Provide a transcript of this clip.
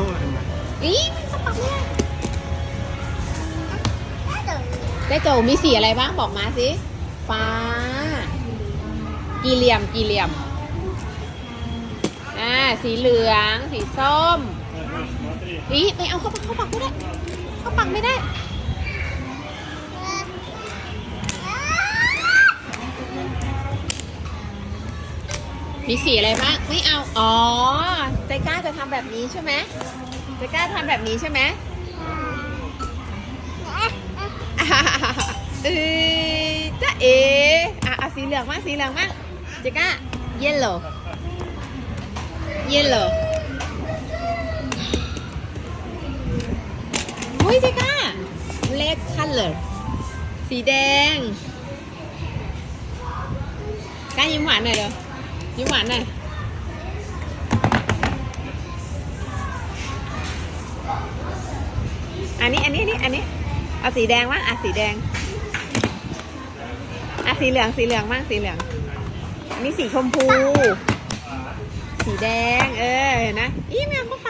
อ้ยมาอีมันเข้าปากไม่ได้ได้โจมีสีอะไรบ้างบอกมาสิ ฟ้า กี่เหลี่ยมกี่เหลี่ยม อ่า สีเหลือง สีส้มอีไปเอาเข้าปากเข้าปากไม่ได้ เข้าปากไม่ได้มีสีอะไรบ้าง ไม่เอา อ๋อ กล้าจะทำแบบนี้ใช่ไหมใจกล้าทำแบบนี้ใช่ไหมเออจ้าเออะอะสีเหลืองมากสีเหลืองมากเจก้า yellow yellow เฮ้ยเจก้า red color สีแดงกล้ายิ้มหวานหน่อยเร็วยิ้มหวานหน่อย อันนี้ อันนี้นี่อันนี้ เอาสีแดงมั้งอะสีแดงอะสีเหลือง สีเหลืองมั่งสีเหลือง อันนี้สีชมพู สีแดง เออเห็นนะอีแมวเข้าป